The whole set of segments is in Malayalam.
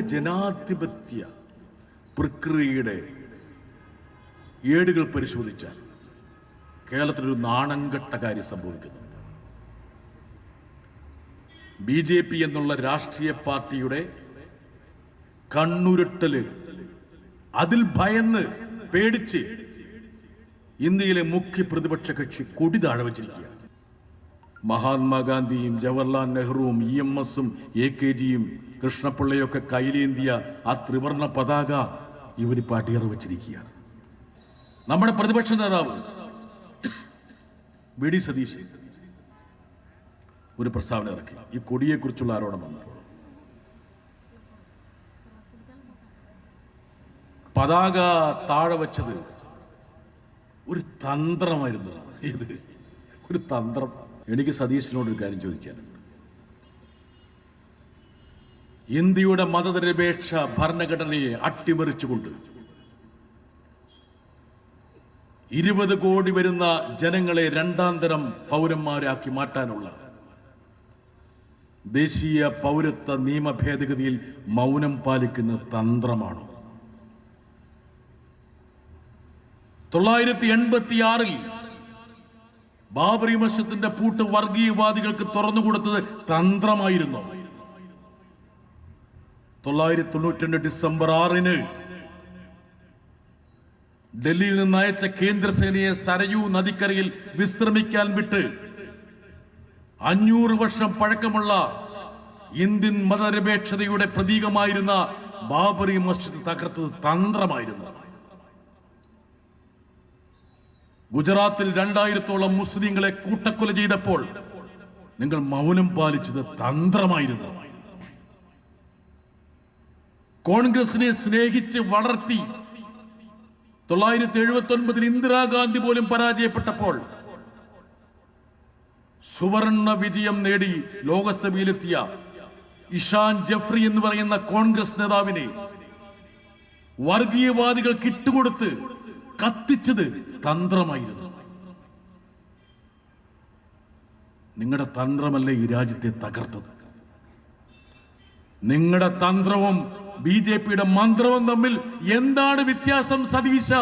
ജനാധിപത്യ പ്രക്രിയയുടെ ഏടുകൾ പരിശോധിച്ചാൽ കേരളത്തിലൊരു നാണംകെട്ട കാര്യം സംഭവിക്കുന്നു. ബി ജെ പി എന്നുള്ള രാഷ്ട്രീയ പാർട്ടിയുടെ കണ്ണുരുട്ടൽ അതിൽ ഭയന്ന് പേടിച്ച് ഇന്ത്യയിലെ മുഖ്യ പ്രതിപക്ഷ കക്ഷി കൊടി താഴെ വച്ചിരിക്കുകയാണ്. മഹാത്മാഗാന്ധിയും ജവഹർലാൽ നെഹ്റുവും ഇ എം എസും എ കെ ജിയും കൃഷ്ണപിള്ളയൊക്കെ കയ്യിലേന്തിയ ആ ത്രിവർണ പതാക ഇവർ പാട്ടിയറ വച്ചിരിക്കുകയാണ്. നമ്മുടെ പ്രതിപക്ഷ നേതാവ് വി ഡി സതീശൻ ഒരു പ്രസ്താവന ഇറക്കി. ഈ കൊടിയെക്കുറിച്ചുള്ള ആരോപണം വന്നപ്പോൾ പതാക താഴെ വച്ചത് ഒരു തന്ത്രമായിരുന്നു ഇത്. ഒരു തന്ത്രം. എനിക്ക് സതീശനോടൊരു കാര്യം ചോദിക്കാനുണ്ട് ഇന്ത്യയുടെ മതനിരപേക്ഷ ഭരണഘടനയെ അട്ടിമറിച്ചുകൊണ്ട് ഇരുപത് കോടി വരുന്ന ജനങ്ങളെ രണ്ടാം തരം പൗരന്മാരാക്കി മാറ്റാനുള്ള ദേശീയ പൗരത്വ നിയമ ഭേദഗതിയിൽ മൗനം പാലിക്കുന്ന തന്ത്രമാണോ? തൊള്ളായിരത്തി എൺപത്തി ആറിൽ ബാബറി മസ്ജിദിന്റെ പൂട്ട് വർഗീയവാദികൾക്ക് തുറന്നു തുറന്നുകൊടുത്തത് തന്ത്രമായിരുന്നു. തൊള്ളായിരത്തി തൊണ്ണൂറ്റി രണ്ട് ഡിസംബർ ആറിന് ഡൽഹിയിൽ നിന്ന് അയച്ച കേന്ദ്രസേനയെ സരയൂ നദിക്കരയിൽ വിശ്രമിക്കാൻ വിട്ട് അഞ്ഞൂറ് വർഷം പഴക്കമുള്ള ഇന്ത്യൻ മതനിരപേക്ഷതയുടെ പ്രതീകമായിരുന്ന ബാബറി മസ്ജിദ് തകർത്തത് തന്ത്രമായിരുന്നു. ഗുജറാത്തിൽ രണ്ടായിരത്തോളം മുസ്ലിങ്ങളെ കൂട്ടക്കൊല ചെയ്തപ്പോൾ നിങ്ങൾ മൗനം പാലിച്ചത് തന്ത്രമായിരുന്നു. കോൺഗ്രസിനെ സ്നേഹിച്ച് വളർത്തി തൊള്ളായിരത്തി എഴുപത്തി ഒൻപതിൽ ഇന്ദിരാഗാന്ധി പോലും പരാജയപ്പെട്ടപ്പോൾ സുവർണ വിജയം നേടി ലോകസഭയിലെത്തിയ ഇഷാൻ ജഫ്രി എന്ന് പറയുന്ന കോൺഗ്രസ് നേതാവിനെ വർഗീയവാദികൾക്ക് ഇട്ടുകൊടുത്ത് കത്തിച്ചത് തന്ത്രമായിരുന്നു. നിങ്ങളുടെ തന്ത്രമല്ലേ ഈ രാജ്യത്തെ തകർത്തത്? നിങ്ങളുടെ തന്ത്രവും ബി ജെ പിയുടെ മന്ത്രവും തമ്മിൽ എന്താണ് വ്യത്യാസം സതീശ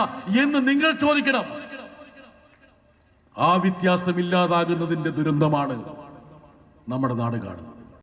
എന്ന് നിങ്ങൾ ചോദിക്കണം. ആ വ്യത്യാസം ഇല്ലാതാകുന്നതിന്റെ ദുരന്തമാണ് നമ്മുടെ നാട് കാണുന്നത്.